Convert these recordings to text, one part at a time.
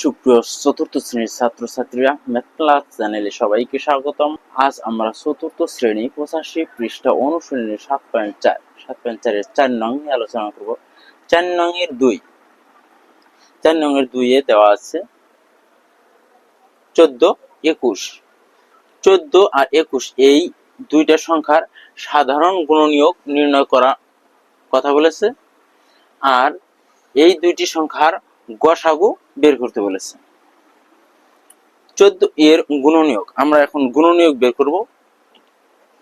সুপ্রিয় চতুর্থ শ্রেণির ছাত্রছাত্রীরা ম্যাথ ক্লাস চ্যানেলে সবাইকে স্বাগতম। আজ আমরা চতুর্থ শ্রেণি পঁচাশি পৃষ্ঠা অনুশীলনী সাত পয়েন্ট চার, সাত পয়েন্ট চারের চার নং নিয়ে আলোচনা করব। চার নং এর দুই, চার নং এর দুইয়ে দেওয়া আছে চোদ্দ, একুশ। চোদ্দ আর একুশ, এই দুইটা সংখ্যার সাধারণ গুণনীয়ক নির্ণয় করা কথা বলেছে। আর এই দুইটি সংখ্যার গসাগু বের করতে বলেছে। চোদ্দ এর গুণনীয়ক, আমরা এখন গুণনীয়ক বের করব।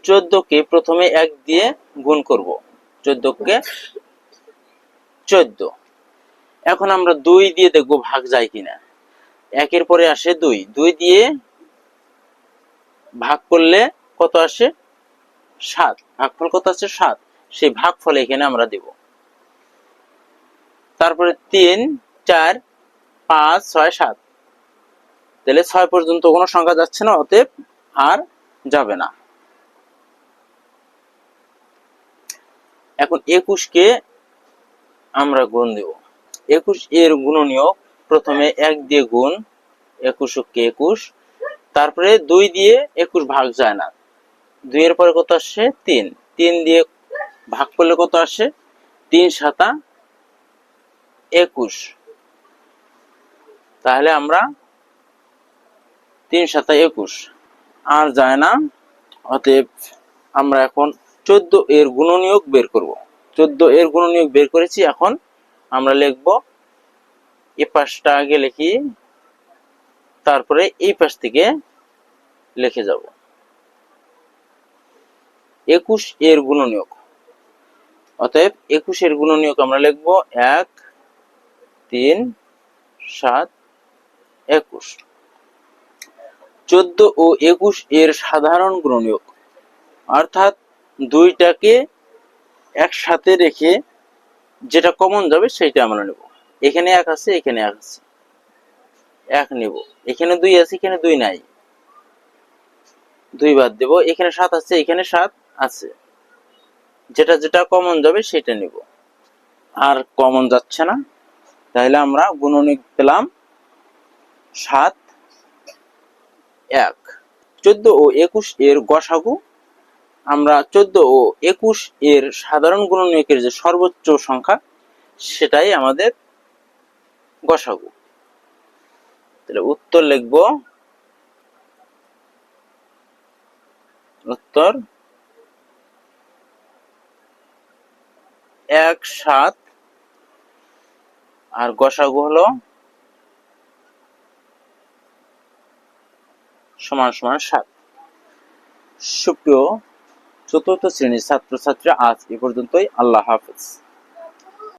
চোদ্দ কে প্রথমে এক দিয়ে গুণ করব। চোদ্দ কে চোদ্দ। এখন আমরা দুই দিয়ে দেখব ভাগ যায় কিনা। একের পরে আসে দুই। দুই দিয়ে ভাগ করলে কত আসে? সাত। ভাগফল কত আছে সাত। সেই ভাগফল এখানে আমরা দেব। তারপরে তিন চার, পাঁচ, ছয়, সাত। তাহলে ছয় পর্যন্ত কোনো সংখ্যা যাচ্ছে না, অতএব আর যাবে না। এখন একুশকে আমরা গুণ দেব। একুশ এর গুণনীয় প্রথমে এক দিয়ে গুণ, একুশ কে একুশ। তারপরে দুই দিয়ে একুশ ভাগ যায় না। দুই এর পরে কত আসে তিন। তিন দিয়ে ভাগ করলে কত আসে? তিন সাতা একুশ। তাহলে আমরা তিন সাতা একুশ। আর যায় না, অতএব আমরা এখন চোদ্দ এর গুণনীয়ক বের করব। চোদ্দ এর গুণনীয়ক বের করেছি, এখন আমরা লিখব এ পাশটা আগে লিখি, তারপরে এই পাশ থেকে লিখে যাব। একুশ এর গুণনীয়ক। অতএব একুশ এর গুণনীয়ক আমরা লিখব এক, তিন, সাত একুশ। চোদ্দ ও একুশ এর সাধারণ গুণনীয়ক। অর্থাৎ দুইটাকে একসাথে রেখে যেটা কমন যাবে সেইটা আমরা নেব। এখানে এক আছে, এখানে এক আছে। এক নেব। এখানে দুই আছে, এখানে দুই নাই। দুই বাদ দেব। এখানে সাত আছে, এখানে সাত আছে। যেটা যেটা কমন যাবে সেটা নেব। আর কমন যাচ্ছে না। তাহলে আমরা গুণনীক পেলাম সাত, এক। চোদ্দ ও একুশ এর গসাগু। আমরা চোদ্দ ও একুশ এর সাধারণ গুণনীয়কের যে সর্বোচ্চ সংখ্যা, সেটাই আমাদের গসাগু। তাহলে উত্তর লিখব। উত্তর এক, সাত। আর গসাগু হলো সমান সমান সাত। সুপ্রিয় চতুর্থ শ্রেণির ছাত্রছাত্রী আজ এ পর্যন্তই। আল্লাহ হাফেজ।